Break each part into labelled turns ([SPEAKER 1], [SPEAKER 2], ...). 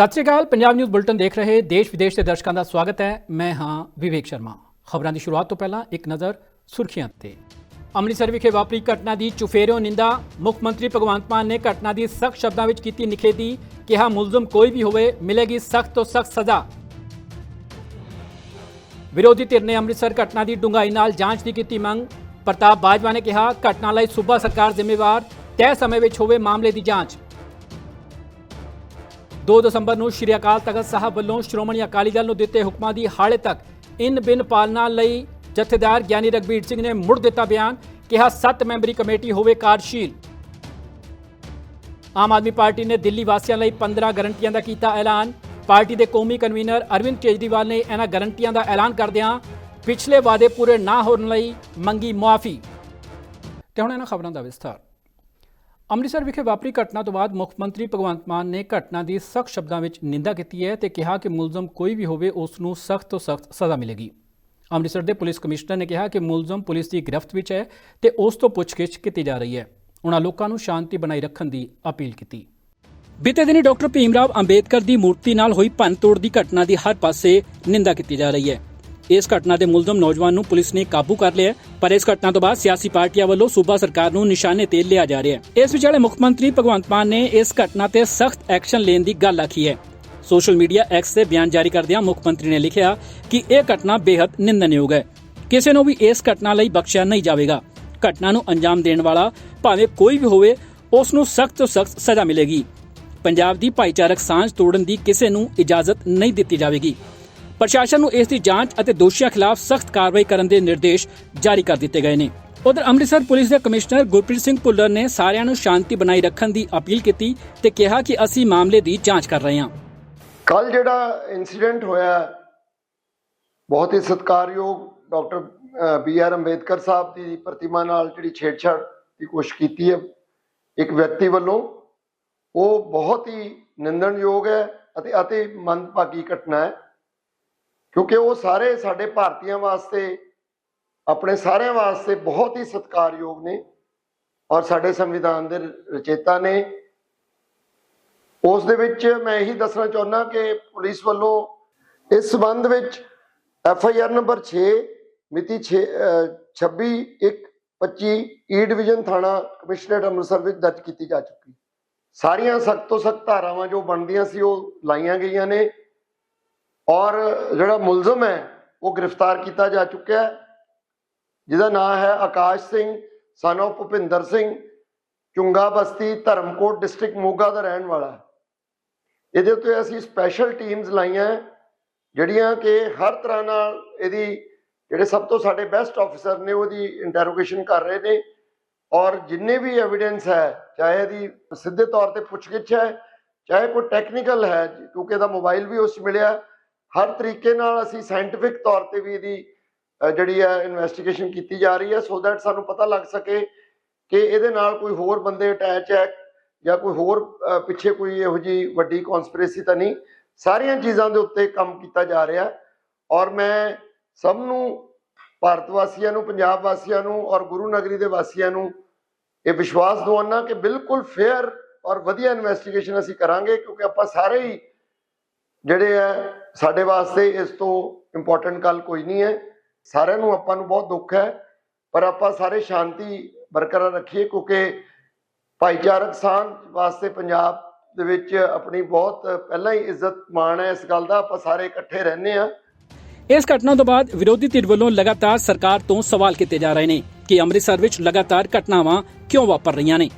[SPEAKER 1] ਸਤਿ ਸ਼੍ਰੀ ਅਕਾਲ, ਪੰਜਾਬ ਨਿਊਜ਼ ਬੁਲਟਨ ਦੇਖ ਰਹੇ ਦੇਸ਼ ਵਿਦੇਸ਼ ਦੇ ਦਰਸ਼ਕਾਂ ਦਾ ਸਵਾਗਤ ਹੈ। ਮੈਂ ਹਾਂ ਵਿਵੇਕ ਸ਼ਰਮਾ। ਖਬਰਾਂ ਦੀ ਸ਼ੁਰੂਆਤ ਤੋਂ ਪਹਿਲਾਂ ਇੱਕ ਨਜ਼ਰ ਸੁਰਖੀਆਂ ਤੇ। ਅੰਮ੍ਰਿਤਸਰ ਵਿਖੇ ਵਾਪਰੀ ਘਟਨਾ ਦੀ ਚੁਫੇਰਿਓਂ ਨਿੰਦਾ। ਮੁੱਖ ਮੰਤਰੀ ਭਗਵੰਤ ਮਾਨ ਨੇ ਘਟਨਾ ਦੀ ਸਖਤ ਸ਼ਬਦਾਂ ਵਿੱਚ ਕੀਤੀ ਨਿਖੇਧੀ। ਕਿਹਾ ਮੁਲਜ਼ਮ ਕੋਈ ਵੀ ਹੋਵੇ, ਮਿਲੇਗੀ ਸਖਤ ਤੋਂ ਸਖਤ ਸਜ਼ਾ। ਵਿਰੋਧੀ ਧਿਰ ਨੇ ਅੰਮ੍ਰਿਤਸਰ ਘਟਨਾ ਦੀ ਡੂੰਘਾਈ ਨਾਲ ਜਾਂਚ ਦੀ ਕੀਤੀ ਮੰਗ। ਪ੍ਰਤਾਪ ਬਾਜਵਾ ਨੇ ਕਿਹਾ, ਘਟਨਾ ਲਈ ਸੂਬਾ ਸਰਕਾਰ ਜ਼ਿੰਮੇਵਾਰ। ਤੈਅ ਸਮੇਂ ਵਿੱਚ ਹੋਵੇ ਮਾਮਲੇ ਦੀ ਜਾਂਚ। 2 ਦਸੰਬਰ ਨੂੰ ਸ਼੍ਰੀ ਅਕਾਲ ਤਖਤ ਸਾਹਿਬ ਵੱਲੋਂ ਸ਼੍ਰੋਮਣੀ ਅਕਾਲੀ ਦਲ ਨੂੰ ਦਿੱਤੇ ਹੁਕਮਾਂ ਦੀ ਹਾਲੇ ਤੱਕ ਇਨ ਬਿਨ ਪਾਲਣਾ ਲਈ ਜਥੇਦਾਰ ਗਿਆਨੀ ਰਗਬੀਰ ਸਿੰਘ ਨੇ ਮੁੜ ਦਿੱਤਾ ਬਿਆਨ, ਕਿਹਾ 7 ਮੈਂਬਰੀ ਕਮੇਟੀ ਹੋਵੇ ਕਾਰਜਸ਼ੀਲ। ਆਮ ਆਦਮੀ ਪਾਰਟੀ ਨੇ ਦਿੱਲੀ ਵਾਸੀਆਂ ਲਈ 15 ਗਰੰਟੀਆਂ ਦਾ ਕੀਤਾ ਐਲਾਨ। ਪਾਰਟੀ ਦੇ ਕੌਮੀ ਕਨਵੀਨਰ ਅਰਵਿੰਦ ਕੇਜਰੀਵਾਲ ਨੇ ਇਹਨਾਂ ਗਰੰਟੀਆਂ ਦਾ ਐਲਾਨ ਕਰਦਿਆਂ ਪਿਛਲੇ ਵਾਅਦੇ ਪੂਰੇ ਨਾ ਹੋਣ ਲਈ ਮੰਗੀ ਮੁਆਫੀ। ਤੇ ਹੁਣ ਇਹਨਾਂ ਖਬਰਾਂ ਦਾ ਵਿਸਥਾਰ। ਅੰਮ੍ਰਿਤਸਰ ਵਿਖੇ ਵਾਪਰੀ ਘਟਨਾ ਤੋਂ ਬਾਅਦ ਮੁੱਖ ਮੰਤਰੀ ਭਗਵੰਤ ਮਾਨ ਨੇ ਘਟਨਾ ਦੀ ਸਖਤ ਸ਼ਬਦਾਂ ਵਿੱਚ ਨਿੰਦਾ ਕੀਤੀ ਹੈ ਤੇ ਕਿਹਾ ਕਿ ਮੁਲਜ਼ਮ ਕੋਈ ਵੀ ਹੋਵੇ, ਉਸ ਨੂੰ ਸਖਤ ਤੋਂ ਸਖਤ ਸਜ਼ਾ ਮਿਲੇਗੀ। ਅੰਮ੍ਰਿਤਸਰ ਦੇ ਪੁਲਿਸ ਕਮਿਸ਼ਨਰ ਨੇ ਕਿਹਾ ਕਿ ਮੁਲਜ਼ਮ ਪੁਲਿਸ ਦੀ ਗ੍ਰਿਫਤ ਵਿੱਚ ਹੈ ਤੇ ਉਸ ਤੋਂ ਪੁੱਛਗਿੱਛ ਕੀਤੀ ਜਾ ਰਹੀ ਹੈ। ਉਹਨਾਂ ਲੋਕਾਂ ਨੂੰ ਸ਼ਾਂਤੀ ਬਣਾਈ ਰੱਖਣ ਦੀ ਅਪੀਲ ਕੀਤੀ। ਬੀਤੇ ਦਿਨੀ ਡਾਕਟਰ ਭੀਮਰਾਵ ਅੰਬੇਦਕਰ ਦੀ ਮੂਰਤੀ ਨਾਲ ਹੋਈ ਭੰਨਤੋੜ ਦੀ ਘਟਨਾ ਦੀ ਹਰ ਪਾਸੇ ਨਿੰਦਾ ਕੀਤੀ ਜਾ ਰਹੀ ਹੈ। ਇਸ ਘਟਨਾ ਦੇ ਮੁਲਜ਼ਮ ਨੌਜਵਾਨ ਨੂੰ ਪੁਲਿਸ ਨੇ ਕਾਬੂ ਕਰ ਲਿਆ ਪਰ ਇਸ ਘਟਨਾ ਤੋਂ ਬਾਅਦ ਸਿਆਸੀ ਪਾਰਟੀਆਂ ਵੱਲੋਂ ਸੂਬਾ ਸਰਕਾਰ ਨੂੰ ਨਿਸ਼ਾਨੇ ਤੇ ਲਿਆ ਜਾ ਰਿਹਾ ਹੈ। ਇਸ ਵਿਚਾਲੇ ਮੁੱਖ ਮੰਤਰੀ ਭਗਵੰਤ ਮਾਨ ਨੇ ਇਸ ਘਟਨਾ ਤੇ ਸਖਤ ਐਕਸ਼ਨ ਲੈਣ ਦੀ ਗੱਲ ਆਖੀ ਹੈ। ਸੋਸ਼ਲ ਮੀਡੀਆ ਐਕਸ ਤੇ ਬਿਆਨ ਜਾਰੀ ਕਰਦਿਆਂ ਮੁੱਖ ਮੰਤਰੀ ਨੇ ਲਿਖਿਆ ਕਿ ਇਹ ਘਟਨਾ ਬੇहद ਨਿੰਦਨਯੋਗ ਹੈ। ਕਿਸੇ ਨੂੰ ਵੀ ਇਸ ਘਟਨਾ ਲਈ ਬਖਸ਼ਿਆ ਨਹੀਂ ਜਾਵੇਗਾ। ਘਟਨਾ ਨੂੰ ਅੰਜਾਮ ਦੇਣ ਵਾਲਾ ਭਾਵੇਂ ਕੋਈ ਵੀ ਹੋਵੇ, ਉਸ ਨੂੰ ਸਖਤ ਤੋਂ ਸਖਤ ਸਜ਼ਾ ਮਿਲੇਗੀ। ਪੰਜਾਬ ਦੀ ਭਾਈਚਾਰਕ ਸਾਂਝ ਤੋੜਨ ਦੀ ਕਿਸੇ ਨੂੰ ਇਜਾਜ਼ਤ ਨਹੀਂ ਦਿੱਤੀ ਜਾਵੇਗੀ। ਪ੍ਰਸ਼ਾਸਨ ਨੂੰ ਇਸ ਦੀ ਜਾਂਚ ਅਤੇ ਦੋਸ਼ੀਆਂ ਖਿਲਾਫ ਸਖਤ ਕਾਰਵਾਈ ਕਰਨ ਦੇ ਨਿਰਦੇਸ਼ ਜਾਰੀ ਕਰ ਦਿੱਤੇ ਗਏ ਨੇ। ਉਧਰ ਅੰਮ੍ਰਿਤਸਰ ਪੁਲਿਸ ਦੇ ਕਮਿਸ਼ਨਰ ਗੁਰਪ੍ਰੀਤ ਸਿੰਘ ਭੁੱਲਰ ਨੇ ਸਾਰਿਆਂ ਨੂੰ ਸ਼ਾਂਤੀ ਬਣਾਈ ਰੱਖਣ ਦੀ ਅਪੀਲ ਕੀਤੀ ਤੇ ਕਿਹਾ ਕਿ ਅਸੀਂ ਮਾਮਲੇ ਦੀ ਜਾਂਚ ਕਰ ਰਹੇ ਹਾਂ।
[SPEAKER 2] ਕੱਲ ਜਿਹੜਾ ਇਨਸੀਡੈਂਟ ਹੋਇਆ, ਬਹੁਤ ਹੀ ਸਤਿਕਾਰਯੋਗ doctor B R Ambedkar sahib ਦੀ ਪ੍ਰਤਿਮਾ ਨਾਲ ਜਿਹੜੀ ਛੇੜਛਾੜ ਦੀ ਕੋਸ਼ਿਸ਼ ਕੀਤੀ ਹੈ, ਇੱਕ ਵਿਅਕਤੀ ਵੱਲੋਂ, ਉਹ ਬਹੁਤ ਹੀ ਨਿੰਦਣਯੋਗ ਹੈ ਅਤੇ ਅਤੇ ਮੰਦਭਾਗੀ ਘਟਨਾ ਹੈ। ਕਿਉਂਕਿ ਉਹ ਸਾਰੇ ਸਾਡੇ ਭਾਰਤੀਆਂ ਵਾਸਤੇ, ਆਪਣੇ ਸਾਰਿਆਂ ਵਾਸਤੇ ਬਹੁਤ ਹੀ ਸਤਿਕਾਰਯੋਗ ਨੇ ਔਰ ਸਾਡੇ ਸੰਵਿਧਾਨ ਦੇ ਰਚੇਤਾ ਨੇ। ਉਸ ਦੇ ਵਿੱਚ ਮੈਂ ਇਹੀ ਦੱਸਣਾ ਚਾਹੁੰਦਾ ਕਿ ਪੁਲਿਸ ਵੱਲੋਂ ਇਸ ਸਬੰਧ ਵਿੱਚ ਐਫ ਆਈ ਆਰ ਨੰਬਰ 6 ਮਿਤੀ 6 26 1 25 ਈ ਡਿਵੀਜ਼ਨ ਥਾਣਾ ਕਮਿਸ਼ਨਰੇਟ ਅੰਮ੍ਰਿਤਸਰ ਵਿੱਚ ਦਰਜ ਕੀਤੀ ਜਾ ਚੁੱਕੀ। ਸਾਰੀਆਂ ਸਖਤ ਤੋਂ ਸਖਤ ਧਾਰਾਵਾਂ ਜੋ ਬਣਦੀਆਂ ਸੀ ਉਹ ਲਾਈਆਂ ਗਈਆਂ ਨੇ। ਔਰ ਜਿਹੜਾ ਮੁਲਜ਼ਮ ਹੈ ਉਹ ਗ੍ਰਿਫਤਾਰ ਕੀਤਾ ਜਾ ਚੁੱਕਿਆ ਹੈ। ਜਿਹਦਾ ਨਾਮ ਹੈ Akash Singh son of Bhupinder Singh Chunga Basti Dharamkot district Moga ਦਾ ਰਹਿਣ ਵਾਲਾ ਇਹਦੇ ਉੱਤੇ ਅਸੀਂ ਸਪੈਸ਼ਲ ਟੀਮਸ ਲਾਈਆਂ ਹੈ, ਜਿਹੜੀਆਂ ਕਿ ਹਰ ਤਰ੍ਹਾਂ ਨਾਲ ਇਹਦੀ ਜਿਹੜੇ ਸਭ ਤੋਂ ਸਾਡੇ ਬੈਸਟ ਆਫੀਸਰ ਨੇ ਉਹਦੀ ਇੰਟਰੋਗੇਸ਼ਨ ਕਰ ਰਹੇ ਨੇ। ਔਰ ਜਿੰਨੇ ਵੀ ਐਵੀਡੈਂਸ ਹੈ ਚਾਹੇ ਇਹਦੀ ਸਿੱਧੇ ਤੌਰ ਤੇ ਪੁੱਛਗਿੱਛ ਹੈ ਚਾਹੇ ਕੋਈ ਟੈਕਨੀਕਲ ਹੈ ਕਿਉਂਕਿ ਇਹਦਾ ਮੋਬਾਈਲ ਵੀ ਉਸ ਮਿਲਿਆ। ਹਰ ਤਰੀਕੇ ਨਾਲ ਅਸੀਂ ਸਾਇੰਟਿਫਿਕ ਤੌਰ ਤੇ ਵੀ ਇਹਦੀ ਜਿਹੜੀ ਹੈ ਇਨਵੈਸਟੀਗੇਸ਼ਨ ਕੀਤੀ ਜਾ ਰਹੀ ਹੈ ਸੋ ਦੈਟ ਸਾਨੂੰ ਪਤਾ ਲੱਗ ਸਕੇ ਕਿ ਇਹਦੇ ਨਾਲ ਕੋਈ ਹੋਰ ਬੰਦੇ ਅਟੈਚ ਹੈ ਜਾਂ ਕੋਈ ਹੋਰ ਪਿੱਛੇ ਕੋਈ ਇਹੋ ਜੀ ਵੱਡੀ ਕਨਸਪੀਰੇਸੀ ਤਾਂ ਨਹੀਂ। ਸਾਰੀਆਂ ਚੀਜ਼ਾਂ ਦੇ ਉੱਤੇ ਕੰਮ ਕੀਤਾ ਜਾ ਰਿਹਾ ਔਰ ਮੈਂ ਸਭ ਨੂੰ, ਭਾਰਤ ਵਾਸੀਆਂ ਨੂੰ, ਪੰਜਾਬ ਵਾਸੀਆਂ ਨੂੰ ਔਰ ਗੁਰੂ ਨਗਰੀ ਦੇ ਵਾਸੀਆਂ ਨੂੰ ਇਹ ਵਿਸ਼ਵਾਸ ਦਿਵਾਉਣਾ ਕਿ ਬਿਲਕੁਲ ਫੇਅਰ ਔਰ ਵਧੀਆ ਇਨਵੈਸਟੀਗੇਸ਼ਨ ਅਸੀਂ ਕਰਾਂਗੇ, ਕਿਉਂਕਿ ਆਪਾਂ ਸਾਰੇ ਹੀ ਜਿਹੜੇ ਆ, ਸਾਡੇ ਵਾਸਤੇ ਇਸ ਤੋਂ ਇੰਪੋਰਟੈਂਟ ਗੱਲ ਕੋਈ ਨਹੀਂ ਹੈ। ਸਾਰਿਆਂ ਨੂੰ ਆਪਾਂ ਨੂੰ ਬਹੁਤ ਦੁੱਖ ਹੈ, ਪਰ ਆਪਾਂ ਸਾਰੇ ਸ਼ਾਂਤੀ ਬਰਕਰਾਰ ਰੱਖੀਏ ਕਿਉਂਕਿ ਭਾਈਚਾਰਕ ਸਾਂਝ ਵਾਸਤੇ ਪੰਜਾਬ ਦੇ ਵਿੱਚ ਆਪਣੀ ਬਹੁਤ ਪਹਿਲਾਂ ਹੀ ਇੱਜ਼ਤ ਮਾਣ ਹੈ ਇਸ ਗੱਲ ਦਾ, ਆਪਾਂ ਸਾਰੇ ਇਕੱਠੇ ਰਹਿੰਦੇ ਆ
[SPEAKER 1] ਇਸ ਘਟਨਾ ਤੋਂ ਬਾਅਦ ਵਿਰੋਧੀ ਧਿਰ ਵੱਲੋਂ ਲਗਾਤਾਰ ਸਰਕਾਰ ਤੋਂ ਸਵਾਲ ਕੀਤੇ ਜਾ ਰਹੇ ਨੇ ਕਿ ਅੰਮ੍ਰਿਤਸਰ ਵਿੱਚ ਲਗਾਤਾਰ ਘਟਨਾਵਾਂ ਕਿਉਂ ਵਾਪਰ ਰਹੀਆਂ ਨੇ।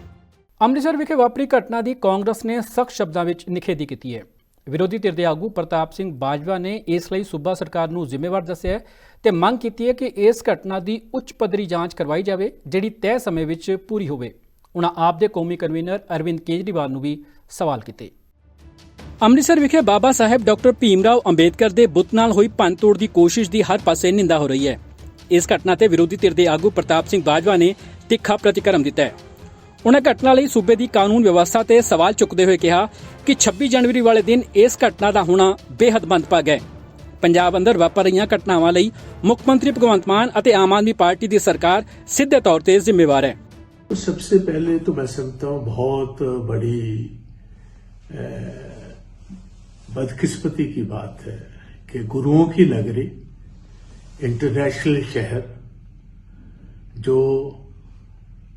[SPEAKER 1] ਅੰਮ੍ਰਿਤਸਰ ਵਿਖੇ ਵਾਪਰੀ ਘਟਨਾ ਦੀ ਕਾਂਗਰਸ ਨੇ ਸਖਤ ਸ਼ਬਦਾਂ ਵਿੱਚ ਨਿਖੇਧੀ ਕੀਤੀ ਹੈ। ਵਿਰੋਧੀ ਧਿਰ ਦੇ ਆਗੂ ਪ੍ਰਤਾਪ ਸਿੰਘ ਬਾਜਵਾ ਨੇ ਇਸ ਲਈ ਸੂਬਾ ਸਰਕਾਰ ਨੂੰ ਜ਼ਿੰਮੇਵਾਰ ਦੱਸਿਆ ਹੈ ਤੇ ਮੰਗ ਕੀਤੀ ਹੈ ਕਿ ਇਸ ਘਟਨਾ ਦੀ ਉੱਚ ਪੱਧਰੀ ਜਾਂਚ ਕਰਵਾਈ ਜਾਵੇ, ਜਿਹੜੀ ਤੈਅ ਸਮੇਂ ਵਿੱਚ ਪੂਰੀ ਹੋਵੇ। ਉਹਨਾਂ ਆਪ ਦੇ ਕੌਮੀ ਕਨਵੀਨਰ ਅਰਵਿੰਦ ਕੇਜਰੀਵਾਲ ਨੂੰ ਵੀ ਸਵਾਲ ਕੀਤੇ। ਅੰਮ੍ਰਿਤਸਰ ਵਿਖੇ ਬਾਬਾ ਸਾਹਿਬ ਡਾਕਟਰ ਭੀਮਰਾਵ ਅੰਬੇਦਕਰ ਦੇ ਬੁੱਤ ਨਾਲ ਹੋਈ ਭੰਨਤੋੜ ਦੀ ਕੋਸ਼ਿਸ਼ ਦੀ ਹਰ ਪਾਸੇ ਨਿੰਦਾ ਹੋ ਰਹੀ ਹੈ। ਇਸ ਘਟਨਾ ਤੇ ਵਿਰੋਧੀ ਧਿਰ ਦੇ ਆਗੂ ਪ੍ਰਤਾਪ ਸਿੰਘ ਬਾਜਵਾ ਨੇ ਤਿੱਖਾ ਪ੍ਰਤੀਕਰਮ ਦਿੱਤਾ ਹੈ। ਉਹਨਾਂ ਘਟਨਾ ਲਈ ਸੂਬੇ ਦੀ ਕਾਨੂੰਨ ਵਿਵਸਥਾ ਤੇ ਸਵਾਲ ਚੁੱਕਦੇ ਹੋਏ ਕਿਹਾ ਕਿ 26 ਜਨਵਰੀ ਵਾਲੇ ਦਿਨ ਇਸ ਘਟਨਾ ਦਾ ਹੋਣਾ ਬੇਹੱਦ ਮੰਦਭਾਗ ਹੈ। ਪੰਜਾਬ ਅੰਦਰ ਵਾਪਰ ਰਹੀਆਂ ਘਟਨਾਵਾਂ ਲਈ ਮੁੱਖ ਮੰਤਰੀ ਭਗਵੰਤ ਮਾਨ ਅਤੇ ਆਮ ਆਦਮੀ ਪਾਰਟੀ ਦੀ ਸਰਕਾਰ ਸਿੱਧੇ ਤੌਰ ਤੇ ਜ਼ਿੰਮੇਵਾਰ ਹੈ।
[SPEAKER 3] सबसे पहले तो मैं समझता हूं बहुत बड़ी बदकिस्मती की बात है कि गुरुओं की नगरी इंटरनेशनल शहर जो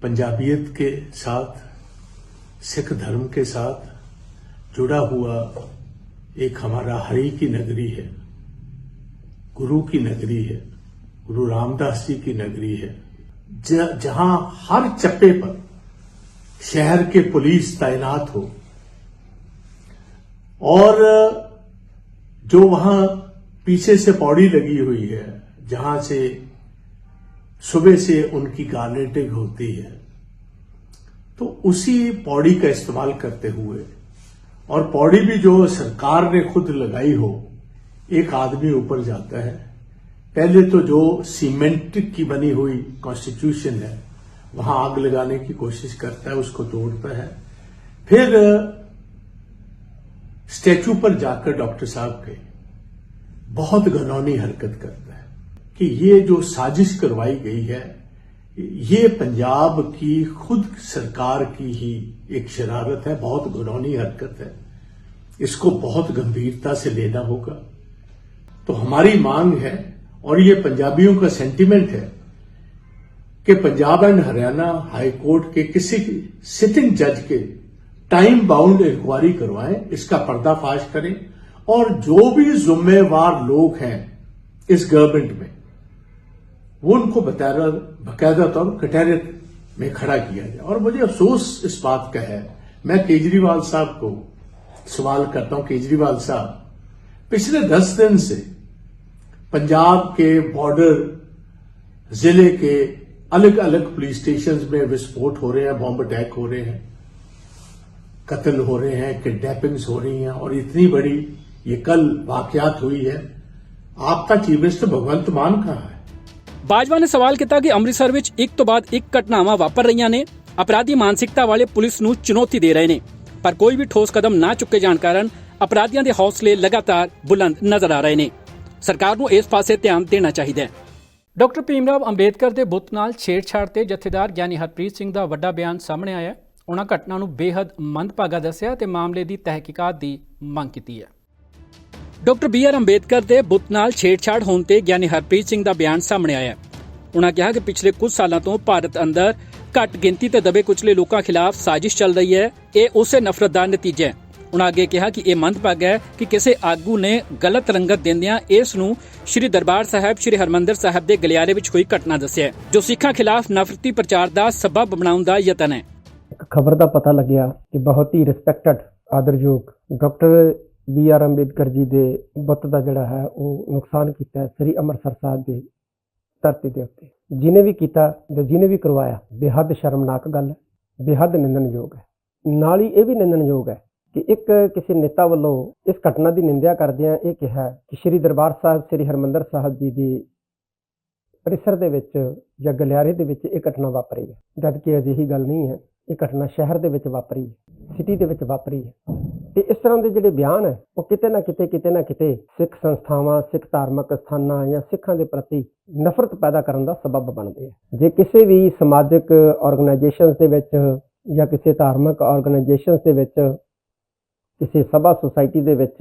[SPEAKER 3] पंजाबियत के साथ, सिख धर्म के साथ जुड़ा हुआ एक हमारा हरि की नगरी है, गुरु की नगरी है, गुरु रामदास जी की नगरी है। जहाँ हर चप्पे पर शहर के पुलिस तैनात हो, और जो वहाँ पीछे से पौड़ी लगी हुई है, जहाँ से सुबह से उनकी गार्नेटिंग होती है। तो उसी पौड़ी का इस्तेमाल करते हुए, और पौड़ी भी जो सरकार ने खुद लगाई हो, एक आदमी ऊपर जाता है। पहले तो जो सीमेंट की बनी हुई कॉन्स्टिट्यूशन है, वहाँ आग लगाने की कोशिश करता है, उसको तोड़ता है। फिर स्टैचू पर जाकर डॉक्टर साहब के बहुत घनौनी हरकत करता कि ये जो साजिश करवाई गई है, ये पंजाब की खुद सरकार की ही एक शरारत है, बहुत घनौनी हरकत है। इसको बहुत गंभीरता से लेना होगा। तो हमारी मांग है, और ये पंजाबियों का सेंटीमेंट है, कि Punjab and Haryana high court के किसी सिटिंग जज के टाइम बाउंड इंक्वायरी करवाएँ, इसका पर्दाफाश करें, और जो भी जुम्मेवार लोग हैं इस गवर्नमेंट में वो उनको बाकायदा तौर कटहरे में खड़ा किया जाए और मुझे अफसोस इस बात का है, मैं केजरीवाल साहब को सवाल करता हूँ, केजरीवाल साहब, पिछले दस दिन से पंजाब के बॉर्डर, ज़िले के अलग अलग पुलिस स्टेशन में विस्फोट हो रहे हैं, बॉम्ब अटैक हो रहे हैं, कत्ल हो रहे हैं, किडनैपिंग्स हो रही हैं, और इतनी बड़ी ये कल वाकयात हुई है। आपका चीफ मिनिस्टर भगवंत मान कहाँ है?
[SPEAKER 1] ਬਾਜਵਾ ਨੇ ਸਵਾਲ ਕੀਤਾ ਕਿ ਅੰਮ੍ਰਿਤਸਰ ਵਿੱਚ ਇੱਕ ਤੋਂ ਬਾਅਦ ਇੱਕ ਘਟਨਾਵਾਂ ਵਾਪਰ ਰਹੀਆਂ ਨੇ। ਅਪਰਾਧੀ ਮਾਨਸਿਕਤਾ ਵਾਲੇ ਪੁਲਿਸ ਨੂੰ ਚੁਣੌਤੀ ਦੇ ਰਹੇ ਨੇ। ਪਰ ਕੋਈ ਵੀ ਠੋਸ ਕਦਮ ਨਾ ਚੁੱਕੇ ਜਾਣ ਕਾਰਨ ਅਪਰਾਧੀਆਂ ਦੇ ਹੌਸਲੇ ਲਗਾਤਾਰ ਬੁਲੰਦ ਨਜ਼ਰ ਆ ਰਹੇ ਨੇ। ਸਰਕਾਰ ਨੂੰ ਇਸ ਪਾਸੇ ਧਿਆਨ ਦੇਣਾ ਚਾਹੀਦਾ ਹੈ। ਡਾਕਟਰ ਭੀਮਰਾਵ ਅੰਬੇਦਕਰ ਦੇ ਬੁੱਤ ਨਾਲ ਛੇੜਛਾੜ ਤੇ ਜਥੇਦਾਰ ਗਿਆਨੀ ਹਰਪ੍ਰੀਤ ਸਿੰਘ ਦਾ ਵੱਡਾ ਬਿਆਨ ਸਾਹਮਣੇ ਆਇਆ ਹੈ। ਉਹਨਾਂ ਘਟਨਾ ਨੂੰ ਬੇहद ਮੰਦਭਾਗਾ ਦੱਸਿਆ ਤੇ ਮਾਮਲੇ ਦੀ ਤਹਿਕੀਕਾਤ ਦੀ ਮੰਗ ਕੀਤੀ ਹੈ। ਡਾਕਟਰ ਬੀ ਆਰ ਅੰਬੇਦਕਰ ਦੇ ਬੁੱਤ ਨਾਲ ਛੇੜਛਾੜ ਹੋਣ ਤੇ ਗਿਆਨੀ ਹਰਪ੍ਰੀਤ ਸਿੰਘ ਦਾ ਬਿਆਨ ਸਾਹਮਣੇ ਆਇਆ ਹੈ। ਉਨ੍ਹਾਂ ਕਿਹਾ ਕਿ ਪਿਛਲੇ ਕੁਝ ਸਾਲਾਂ ਤੋਂ ਭਾਰਤ ਅੰਦਰ ਘੱਟ ਗਿਣਤੀ ਤੇ ਦਬੇ ਕੁਚਲੇ ਲੋਕਾਂ ਖਿਲਾਫ ਸਾਜ਼ਿਸ਼ ਚੱਲ ਰਹੀ ਹੈ। ਇਹ ਉਸੇ ਨਫ਼ਰਤ ਦਾ ਨਤੀਜਾ ਹੈ। ਉਨ੍ਹਾਂ ਅੱਗੇ ਕਿਹਾ ਕਿ ਇਹ ਮੰਦਭਾਗਾ ਹੈ ਕਿ ਕਿਸੇ ਆਗੂ ਨੇ ਗਲਤ ਰੰਗਤ ਦਿੰਦਿਆਂ ਇਸ ਨੂੰ ਸ੍ਰੀ ਦਰਬਾਰ ਸਾਹਿਬ, ਸ੍ਰੀ ਹਰਮੰਦਰ ਸਾਹਿਬ ਦੇ ਗਲਿਆਰੇ ਵਿੱਚ ਹੋਈ ਘਟਨਾ ਦੱਸਿਆ ਜੋ ਸਿੱਖਾਂ ਖਿਲਾਫ ਨਫ਼ਰਤੀ ਪ੍ਰਚਾਰ ਦਾ ਸਬਬ ਬਣਾਉਣ ਦਾ ਯਤਨ ਹੈ।
[SPEAKER 4] ਖਬਰ ਦਾ ਪਤਾ ਲੱਗਿਆ ਕਿ ਬਹੁਤ ਹੀ respected ਆਦਰਯੋਗ doctor B R Ambedkar ji ਦੇ ਬੁੱਤ ਦਾ ਜਿਹੜਾ ਹੈ, ਉਹ ਨੁਕਸਾਨ ਕੀਤਾ ਸ੍ਰੀ ਅੰਮ੍ਰਿਤਸਰ ਸਾਹਿਬ ਦੀ ਧਰਤੀ ਦੇ ਉੱਤੇ। ਜਿਨੇ ਵੀ ਕੀਤਾ ਜਾਂ ਜਿਨੇ ਵੀ ਕਰਵਾਇਆ, ਬੇਹੱਦ ਸ਼ਰਮਨਾਕ ਗੱਲ ਹੈ, ਬੇਹੱਦ ਨਿੰਦਣਯੋਗ ਹੈ। ਨਾਲ ਹੀ ਇਹ ਵੀ ਨਿੰਦਣਯੋਗ ਹੈ ਕਿ ਇੱਕ ਕਿਸੇ ਨੇਤਾ ਵੱਲੋਂ ਇਸ ਘਟਨਾ ਦੀ ਨਿੰਦਿਆ ਕਰਦਿਆਂ ਇਹ ਕਿਹਾ ਕਿ ਸ੍ਰੀ ਦਰਬਾਰ ਸਾਹਿਬ, ਸ੍ਰੀ ਹਰਮੰਦਰ ਸਾਹਿਬ ਜੀ ਦੀ ਪਰਿਸਰ ਦੇ ਵਿੱਚ ਜਾਂ ਗਲਿਆਰੇ ਦੇ ਵਿੱਚ ਇਹ ਘਟਨਾ ਵਾਪਰੀ ਹੈ ਜਦ ਕਿ ਅਜਿਹੀ ਗੱਲ ਨਹੀਂ ਹੈ। ਇਹ ਘਟਨਾ ਸ਼ਹਿਰ ਦੇ ਵਿੱਚ ਵਾਪਰੀ ਹੈ ਸਿਟੀ ਦੇ ਵਿੱਚ ਵਾਪਰੀ। ਹੈ ਤੇ ਇਸ ਤਰ੍ਹਾਂ ਦੇ ਜਿਹੜੇ ਬਿਆਨ ਹੈ, ਉਹ ਕਿਤੇ ਨਾ ਕਿਤੇ ਕਿਤੇ ਨਾ ਕਿਤੇ ਸਿੱਖ ਸੰਸਥਾਵਾਂ, ਸਿੱਖ ਧਾਰਮਿਕ ਸਥਾਨਾਂ ਜਾਂ ਸਿੱਖਾਂ ਦੇ ਪ੍ਰਤੀ ਨਫ਼ਰਤ ਪੈਦਾ ਕਰਨ ਦਾ ਸਬਬ ਬਣਦੇ ਆ। ਜੇ ਕਿਸੇ ਵੀ ਸਮਾਜਿਕ ਆਰਗੇਨਾਈਜੇਸ਼ਨਸ ਦੇ ਵਿੱਚ ਜਾਂ ਕਿਸੇ ਧਾਰਮਿਕ ਆਰਗੇਨਾਈਜੇਸ਼ਨਸ ਦੇ ਵਿੱਚ, ਕਿਸੇ ਸਭਾ ਸੁਸਾਇਟੀ ਦੇ ਵਿੱਚ,